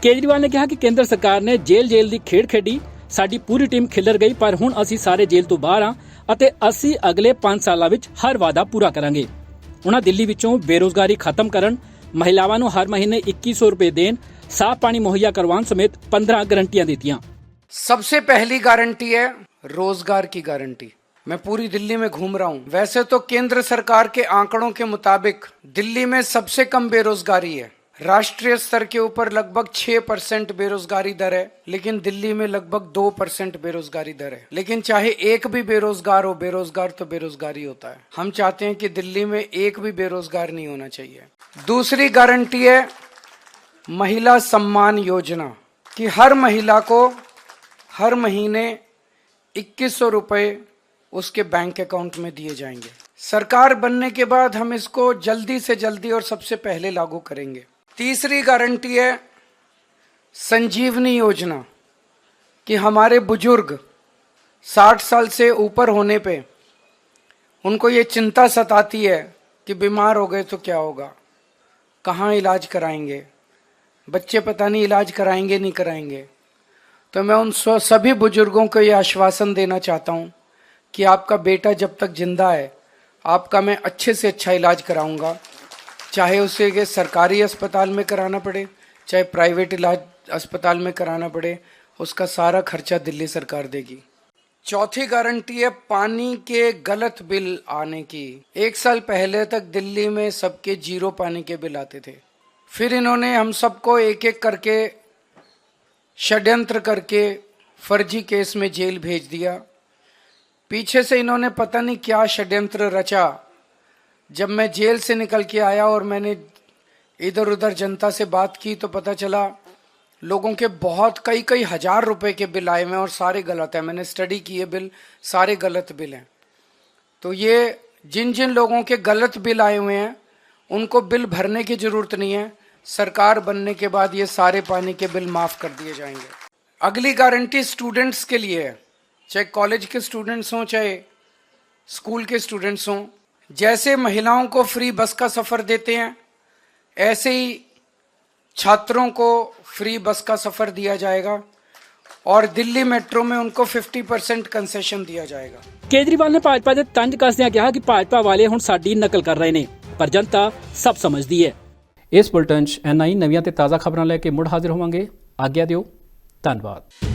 [SPEAKER 1] ਕੇਜਰੀਵਾਲ ਨੇ ਕਿਹਾ ਕਿ ਕੇਂਦਰ ਸਰਕਾਰ ਨੇ ਜੇਲ੍ਹ-ਜੇਲ੍ਹ ਦੀ ਖੇਡ ਖੇਡੀ, ਸਾਡੀ ਪੂਰੀ ਟੀਮ ਖਿੱਲਰ ਗਈ, ਪਰ ਹੁਣ ਅਸੀਂ ਸਾਰੇ ਜੇਲ੍ਹ ਤੋਂ ਬਾਹਰ ਹਾਂ ਅਤੇ ਅਸੀਂ ਅਗਲੇ 5 ਸਾਲਾਂ ਵਿੱਚ ਹਰ ਵਾਅਦਾ ਪੂਰਾ ਕਰਾਂਗੇ। ਉਹਨਾਂ ਦਿੱਲੀ ਵਿੱਚੋਂ ਬੇਰੋਜ਼ਗਾਰੀ ਖਤਮ ਕਰਨ, ਮਹਿਲਾਵਾਂ ਨੂੰ ਹਰ ਮਹੀਨੇ 2100 ਰੁਪਏ ਦੇਣ, ਸਾਫ਼ ਪਾਣੀ ਮੁਹੱਈਆ ਕਰਵਾਉਣ ਸਮੇਤ 15 ਗਰੰਟੀਆਂ ਦਿੱਤੀਆਂ।
[SPEAKER 9] सबसे पहली गारंटी है रोज़गार की गारंटी। मैं पूरी दिल्ली में घूम रहा हूँ। वैसे तो केंद्र सरकार के आंकड़ों के मुताबिक दिल्ली में सबसे कम बेरोजगारी है। राष्ट्रीय स्तर के ऊपर लगभग 6 परसेंट बेरोजगारी दर है, लेकिन दिल्ली में लगभग 2 परसेंट बेरोजगारी दर है। लेकिन चाहे एक भी बेरोजगार हो, बेरोजगार तो बेरोजगारी होता है। हम चाहते हैं कि दिल्ली में एक भी बेरोजगार नहीं होना चाहिए। दूसरी गारंटी है महिला सम्मान योजना, कि हर महिला को हर महीने इक्कीस सौ रुपये उसके बैंक अकाउंट में दिए जाएँगे। सरकार बनने के बाद हम इसको जल्दी से जल्दी और सबसे पहले लागू करेंगे। तीसरी गारंटी है संजीवनी योजना कि हमारे बुज़ुर्ग 60 साल से ऊपर होने पे उनको ये चिंता सताती है कि बीमार हो गए तो क्या होगा, कहाँ इलाज कराएँगे, बच्चे पता नहीं इलाज कराएँगे नहीं कराएँगे। तो मैं उन सभी बुज़ुर्गों को यह आश्वासन देना चाहता हूँ कि आपका बेटा जब तक ज़िंदा है, आपका मैं अच्छे से अच्छा इलाज कराऊँगा। चाहे उसे सरकारी अस्पताल में कराना पड़े, चाहे प्राइवेट इलाज अस्पताल में कराना पड़े, उसका सारा खर्चा दिल्ली सरकार देगी। चौथी गारंटी है पानी के गलत बिल आने की। एक साल पहले तक दिल्ली में सबके ज़ीरो पानी के बिल आते थे। फिर इन्होंने हम सबको एक एक करके षड्यंत्र करके फर्जी केस में जेल भेज दिया। पीछे से इन्होंने पता नहीं क्या षड्यंत्र रचा। जब मैं जेल से निकल के आया और मैंने इधर उधर जनता से बात की तो पता चला, लोगों के बहुत कई कई हज़ार रुपए के बिल आए हुए हैं और सारे गलत हैं। मैंने स्टडी किए बिल, सारे गलत बिल हैं। तो ये जिन जिन लोगों के गलत बिल आए हुए हैं, उनको बिल भरने की ज़रूरत नहीं है। सरकार बनने के बाद ये सारे पानी के बिल माफ कर दिए जाएंगे अगली गारंटी स्टूडेंट्स के लिए है चाहे कॉलेज के स्टूडेंट्स हों चाहे स्कूल के स्टूडेंट्स हों जैसे महिलाओं को फ्री बस का सफर देते हैं ऐसे ही छात्रों को फ्री बस का सफर दिया जाएगा और दिल्ली मेट्रो में उनको 50 परसेंट कंसेशन दिया जाएगा
[SPEAKER 1] ਕੇਜਰੀਵਾਲ ਨੇ ਭਾਜਪਾ ਦੇ ਤੰਜ ਕੱਸਦਿਆਂ ਕਿਹਾ ਕਿ ਭਾਜਪਾ ਵਾਲੇ ਹੁਣ ਸਾਡੀ ਨਕਲ ਕਰ ਰਹੇ ਨੇ ਪਰ ਜਨਤਾ ਸਭ ਸਮਝਦੀ ਹੈ ਇਸ ਬੁਲਟਨ 'ਚ ਐਨਆਈ ਨਵੀਆਂ ਤੇ ਤਾਜ਼ਾ ਖਬਰਾਂ ਲੈ ਕੇ ਮੁੜ ਹਾਜ਼ਰ ਹੋਵਾਂਗੇ। ਆਗਿਆ ਦਿਓ। ਧੰਨਵਾਦ।